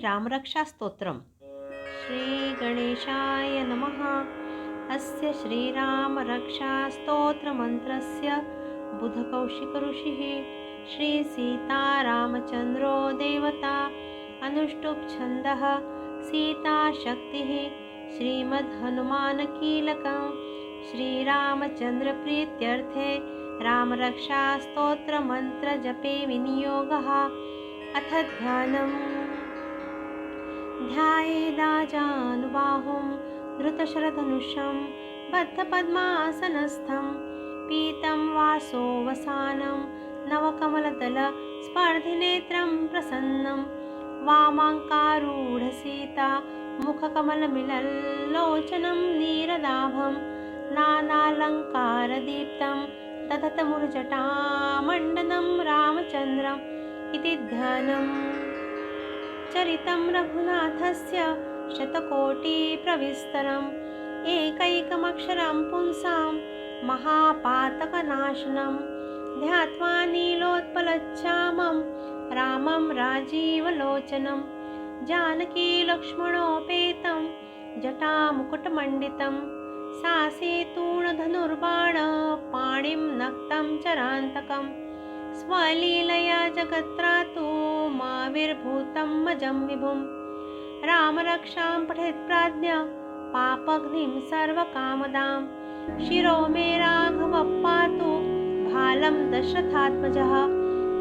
श्रीरामरक्षास्तोत्रम्। श्रीगणेशाय नमः। अस्य श्रीरामरक्षास्तोत्रमन्त्रस्य बुधकौशिकऋषिः श्रीसीतारामचन्द्रो देवता अनुष्टुप्छन्दः सीताशक्तिः श्रीमद्हनुमानकीलकं श्रीरामचन्द्रप्रीत्यर्थे रामरक्षास्तोत्रमन्त्रजपे विनियोगः। अथ ध्यानम् ध्यायेदाजानुबाहुं धृतशरधनुषं बद्धपद्मासनस्थं पीतं वासोवसानं नवकमलदलस्पर्धिनेत्रं प्रसन्नं वामाङ्कारूढसीता मुखकमलमिलल्लोचनं नीरदाभं नानालङ्कारदीप्तं दधतमुर्जटामण्डनं रामचन्द्रम् इति ध्यानम् चरितं रघुनाथस्य शतकोटिप्रविस्तरम् एकैकमक्षरं पुंसां महापातकनाशनं। ध्यात्वा नीलोत्पलच्छामं रामं राजीवलोचनं। जानकीलक्ष्मणोपेतं जटामुकुटमण्डितं। सासेतूणधनुर्बाणपाणिं नक्तं चरान्तकम्। स्वलीलया जगत्रातो माविर्भूतं मजं विभुं। रामरक्षां पठेत् प्राज्ञ पापघ्निं सर्वकामदां। शिरो मे राघवपातु भालं दशरथात्मजः।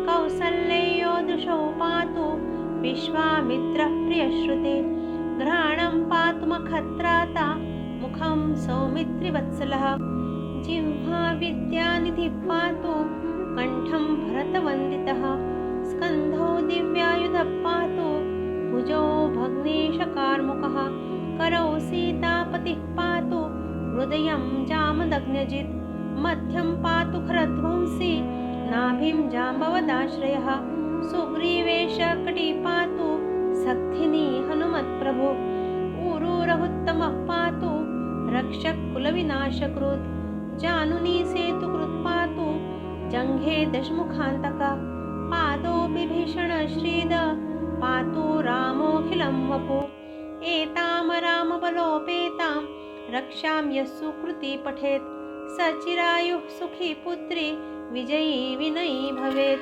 कौसल्ययो दुषौ पातु विश्वामित्रप्रियश्रुते घ्राणं पातु मखत्राता मुखं सौमित्रिवत्सलः। जिह्वा विद्यानिधि पातु कण्ठं भरतवन्दितः, स्कन्धो दिव्यायुधः पातु भुजो भग्नेशकार्मुकः, करौ सीतापतिः पातु, हृदयं जामदग्न्यजित्, मध्यं पातु खरध्वंसी, नाभिं जाम्बवदाश्रयः सुग्रीवेशकटी पातु सक्थिनी हनुमत्प्रभु, ऊरुरहुत्तमः पातु, रक्षकुलविनाशकृत्, जानुनी सेतुकृत् पातु जङ्घे दशमुखान्तक। पादो विभीषण श्रीद। पातु रामोऽखिलं वपु। एतां रामबलोपेतां रक्षां यः सुकृती पठेत्। स चिरायुः सुखी पुत्री विजयी विनयी भवेत्।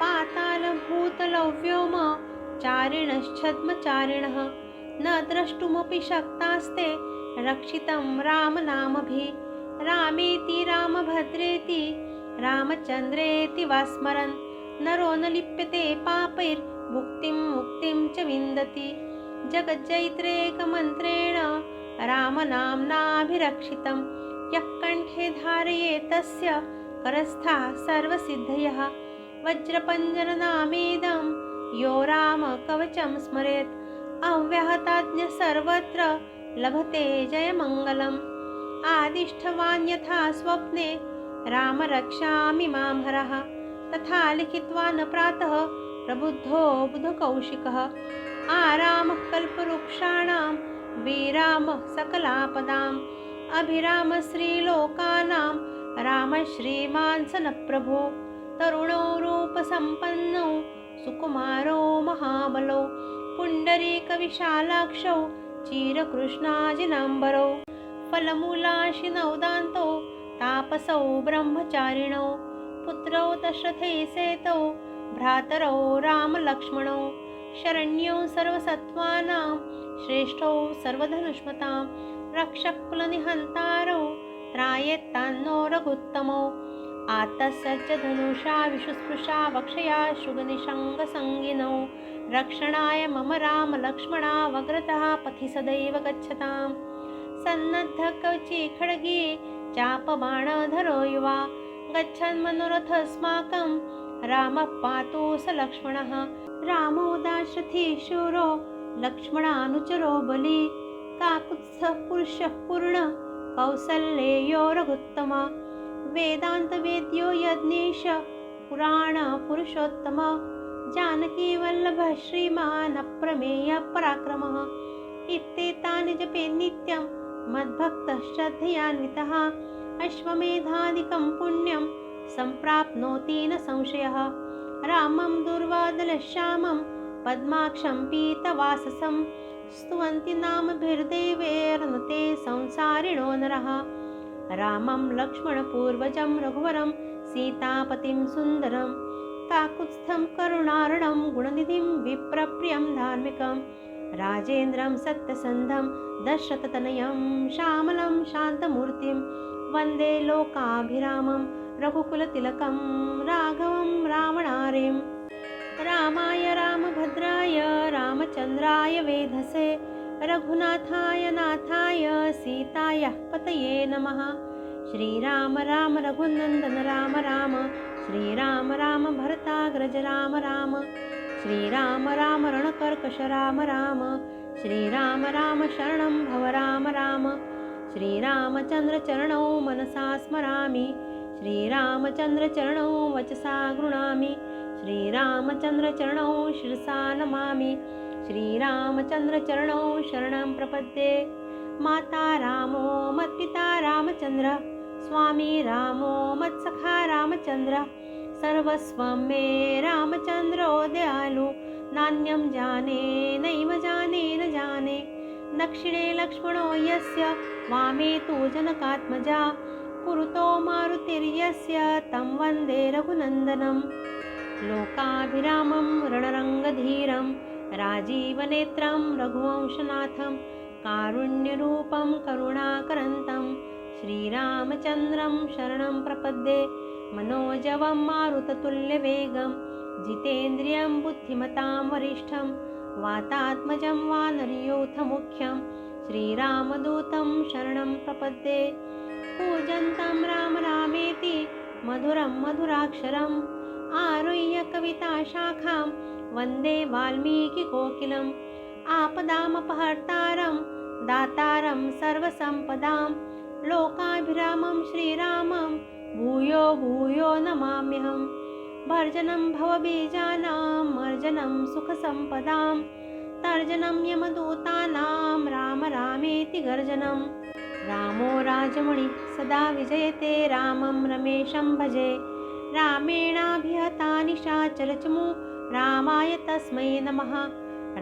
पातालभूतलौ व्योम चारिणश्छद्मचारिणः। न द्रष्टुमपि शक्तास्ते रक्षितं रामनामभि। रामेति रामभद्रेति रामचन्द्रेति वा स्मरन् नरो न लिप्यते पापैर्भुक्तिं मुक्तिं च विन्दति। जगज्जैत्रेकमन्त्रेण रामनाम्नाभिरक्षितं यः कण्ठे धारये तस्य करस्थाः सर्वसिद्धयः। वज्रपञ्जरनामेदं यो रामकवचं स्मरेत् अव्याहताज्ञ सर्वत्र लभते जयमङ्गलम्। आदिष्ठवान् यथा स्वप्ने राम रक्षामि मां हरः। तथा लिखित्वा न प्रातः प्रबुद्धो बुधकौशिकः। आरामः कल्पवृक्षाणां विरामः सकलापदाम् अभिराम श्रीलोकानां राम तरुणो रूपसम्पन्नौ सुकुमारो महाबलो पुण्डरीकविशालाक्षौ चिरकृष्णाजिनाम्बरौ फलमूलाशिनौदान्तौ तापसौ ब्रह्मचारिणौ पुत्रौ दशरथे सेतौ भ्रातरौ रामलक्ष्मणौ शरण्यौ सर्वसत्त्वानां श्रेष्ठौ सर्वधनुष्मतां रक्षकुलनिहन्तारौ त्रायेत्तान्नो रघुत्तमौ आतस्सज्ज धनुषा विशुस्पृशा वक्षया शुगनिषङ्गसङ्गिनौ रक्षणाय मम रामलक्ष्मणा वग्रतः पथि सदैव गच्छताम्। सन्नद्धकवची खड्गे चापबाणधरो युवा गच्छन् मनोरथस्माकं रामः पातु स लक्ष्मणः रामो दाशरथी शूरो लक्ष्मणानुचरो बली। काकुत्स्थः पुरुषः पूर्ण कौसल्येयो रघुत्तम वेदान्तवेद्यो यज्ञेश पुराणपुरुषोत्तम जानकीवल्लभः श्रीमान् अप्रमेयपराक्रमः इत्येतानि जपे नित्यं मद्भक्तः श्रद्धयान्वितः अश्वमेधादिकं पुण्यं सम्प्राप्नोति न संशयः। रामं दुर्वादलश्यामं पद्माक्षं पीतवाससं स्तुवन्ति नामभिर्देवैर्नुते संसारिणो नरः। रामं लक्ष्मणपूर्वजं रघुवरं सीतापतिं सुन्दरं काकुत्स्थं करुणार्णं गुणनिधिं विप्रप्रियं धार्मिकं राजेन्द्रं सत्यसन्धं दशरथतनयं श्यामलं शान्तमूर्तिं वन्दे लोकाभिरामं रघुकुलतिलकं राघवं रावणारिम् रामाय रामभद्राय रामचन्द्राय वेधसे रघुनाथाय नाथाय सीतायाः पतये नमः। श्रीराम राम रघुनन्दन राम राम श्रीराम राम भरताग्रज राम राम श्रीराम राम रणकर्कश राम राम। श्रीराम राम शरणं भव राम राम। श्रीरामचन्द्रचरणौ मनसा स्मरामि। श्रीरामचन्द्रचरणौ वचसा गृणामि। श्रीरामचन्द्रचरणौ शिरसा नमामि। श्रीरामचन्द्रचरणौ शरणं प्रपद्ये। माता रामो मत्पिता रामचन्द्र। स्वामी रामो मत्सखा रामचन्द्र सर्वस्वं मे रामचन्द्रो दयालु नान्यं जाने नैव जाने न जाने। दक्षिणे लक्ष्मणो यस्य वामे तु जनकात्मजा। पुरुतो मारुतिर्यस्य तं वन्दे रघुनन्दनं लोकाभिरामं रणरङ्गधीरं राजीवनेत्रं रघुवंशनाथं कारुण्यरूपं करुणाकरन्तं श्रीरामचन्द्रं शरणं प्रपद्ये मनोजवं मारुततुल्यवेगं जितेन्द्रियं बुद्धिमतां वरिष्ठं वातात्मजं वानरयोथमुख्यं श्रीरामदूतं शरणं प्रपद्ये पूजन्तं राम रामेति मधुरं मधुराक्षरम् आरुह्य कविताशाखां वन्दे वाल्मीकिकोकिलम् आपदामपहर्तारं दातारं सर्वसम्पदां लोकाभिरामं श्रीरामं भूयो भूयो नमाम्यहम् भर्जनं भवबीजानां मर्जनं सुखसम्पदां। तर्जनं यमदूतानां राम रामेति गर्जनं। रामो राजमणि सदा विजयते रामं रमेशं भजे। रामेणाभिहता निशाचरचमु रामाय तस्मै नमः।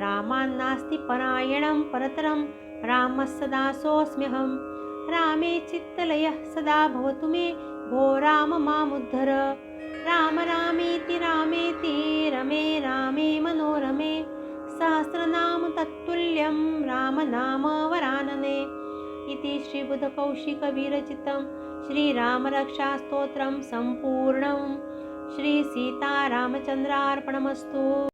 रामान्नास्ति परायणं परतरं रामः सदा सोऽस्म्यहं रामे चित्तलयः सदा भवतु मे भो राम मामुद्धर। राम रामेति रामेति रमे रामे मनोरमे। सहस्रनाम तत्तुल्यं रामनाम वरानने। इति श्रीबुधकौशिकविरचितं श्रीरामरक्षास्तोत्रं सम्पूर्णं। श्रीसीतारामचन्द्रार्पणमस्तु